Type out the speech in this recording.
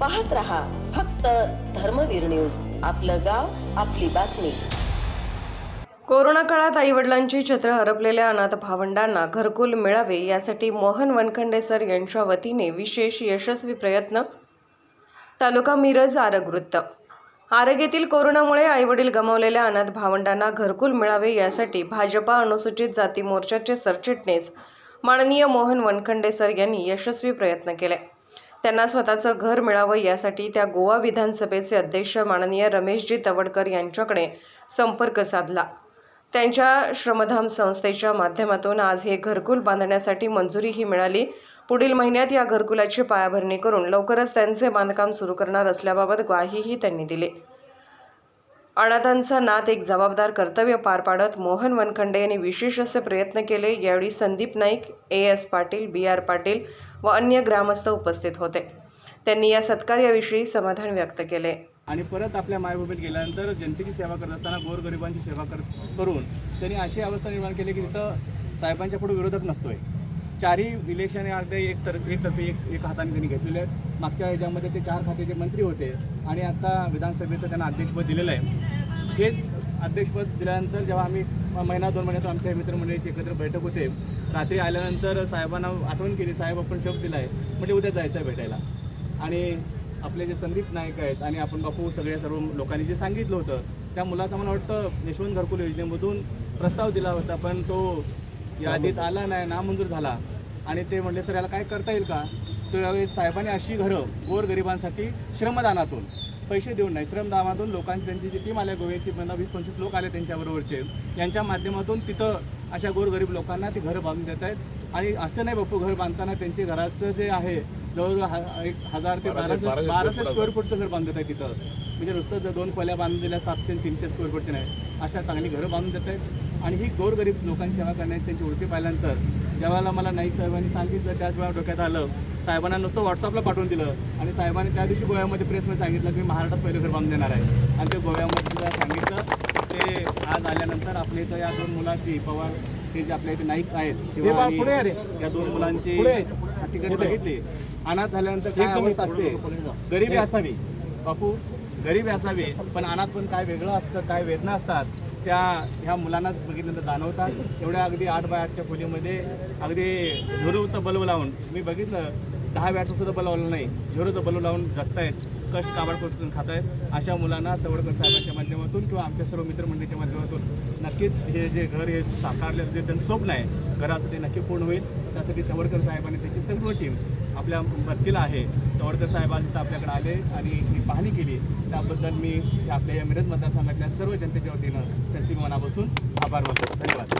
पाहत रहा फक्त धर्मवीर न्यूज. आपलं गाव आपली बातमी. कोरोना काळात आईवडिलांची छत्र हरपलेल्या अनाथ भावंडांना घरकुल मिळावे यासाठी मोहन वनखंडे सर यांच्या वतीने विशेष यशस्वी प्रयत्न. तालुका मिरज आरग वृत्त आरग येथील कोरोनामुळे आईवडील गमावलेल्या अनाथ भावंडांना घरकुल मिळावे यासाठी भाजपा अनुसूचित जाती मोर्चाचे सरचिटणीस माननीय मोहन वनखंडे सर यांनी यशस्वी प्रयत्न केले. त्यांना स्वतःचं घर मिळावं यासाठी त्या गोवा विधानसभेचे अध्यक्ष माननीय रमेशजी तवडकर यांच्याकडे संपर्क साधला. त्यांच्या श्रमधाम संस्थेच्या माध्यमातून आज हे घरकुल बांधण्यासाठी मंजुरीही मिळाली. पुढील महिन्यात या घरकुलाची पायाभरणी करून लवकरच त्यांचे बांधकाम सुरू करणार असल्याबाबत ग्वाहीही त्यांनी दिली. अनाथांचा नात एक जबाबदार कर्तव्य पार पाडत मोहन वनखंडे यांनी विशेष असे प्रयत्न केले यावेळी Sandeep Naik A S Patil B R Patil व अन्य ग्रामस्थ उपस्थित होते. त्यांनी या सत्कार्याविषयी समाधान व्यक्त केले. आणि परत आपल्या मायभूमीत गेल्यानंतर जनतेची सेवा करत असताना गोरगरिबांची सेवा कर करून त्यांनी अशी अवस्था निर्माण केली की तिथं साहेबांच्या पुढे विरोधक नसतोय. चारही इलेक्शन हे अगदी एक तर एकतर्फी एक एक हाताने त्यांनी घेतलेले आहेत. मागच्या ह्याच्यामध्ये ते चार खात्याचे मंत्री होते आणि आता विधानसभेचं त्यांना अध्यक्षपद दिलेलं आहे. हेच अध्यक्षपद दिल्यानंतर जेव्हा आम्ही महिना दोन महिन्यात आमच्या मित्रमंडळीची एकत्र बैठक होते. रात्री आल्यानंतर साहेबांना आठवण केली साहेब आपण शब्द दिला आहे म्हणजे उद्या जायचं आहे भेटायला. आणि आपले जे संदीप नाईक आहेत आणि आपण बापू सगळ्या सर्व लोकांनी जे सांगितलं होतं त्या मुलाचा मला वाटतं यशवंत घरकुल योजनेमधून प्रस्ताव दिला होता पण तो यादीत आला नाही नामंजूर झाला. आणि ते म्हणले सर याला काय करता येईल का? तर साहेबांनी अशी घरं गोरगरिबांसाठी श्रमदानातून पैसे देऊन नाही. श्रमदानातून लोकांची त्यांची जी टीम आल्या गोव्याची म्हणा वीस पंचवीस लोक आले त्यांच्याबरोबरचे. यांच्या माध्यमातून तिथं अशा गोरगरीब लोकांना ती घरं बांधून देत आहेत. आणि असं नाही बापू घर बांधताना त्यांचे घराचं जे आहे जवळजवळ हा- एक हजार ते बाराशे बाराशे स्क्वेअर फूटचं. घर बांधत आहे तिथं. म्हणजे नुसतं जर दोन खोल्या बांधून दिल्या सातशे तीनशे स्क्वेअर फूटचे नाही. अशा चांगली घरं बांधून देत आहेत. आणि ही गोरगरीब लोकांची सेवा करण्याची त्यांची वृत्ती पाहिल्यानंतर ज्यावेळेला मला नाईक साहेबांनी सांगितलं त्याच वेळा डोक्यात आलं साहेबांना नुसतं व्हॉट्सअपला पाठवून दिलं. आणि साहेबांनी त्या दिवशी गोव्यामध्ये प्रेसमध्ये सांगितलं की महाराष्ट्रात पहिलं घर बांधून देणार आहे. आणि ते गोव्यामध्ये सुद्धा सांगितलं ते आज आल्यानंतर आपल्या इथं या दोन मुलाची पवार हे जे आपल्या इथे नाईक आहेत आणि या दोन मुलांची तिकडे बघितली. अनाथ झाल्यानंतर काय अवस्था असते? गरिबी असावी. बापू गरिबी असावी पण अनाथ पण काय वेगळं असतं काय वेदना असतात त्या ह्या मुलांनाच बघितल्यानंतर जाणवतात. एवढ्या अगदी आठ बाय आठच्या खोलीमध्ये अगदी झुरूचं बल्ब लावून मी बघितलं. दहा वेळाचं सुद्धा बल्ब लावलं नाही. झिरोचं बलू लावून जगतायत कष्ट काबाड करून खात आहेत अशा मुलांना तवडकर साहेबांच्या माध्यमातून किंवा आमच्या सर्व मित्रमंडळीच्या माध्यमातून नक्कीच हे जे घर हे साकारलं जे त्यांचं स्वप्न आहे घराचं ते नक्की पूर्ण होईल. त्यासाठी तवडकर साहेब आणि त्यांची सर्व टीम आपल्या मदतीला आहे. तवडकर साहेब आज आपल्याकडे आले आणि ही पाहणी केली. त्याबद्दल मी आपल्या या मिरज मतदारसंघातल्या सर्व जनतेच्या वतीनं त्यांची मनापासून आभार मानतो. धन्यवाद.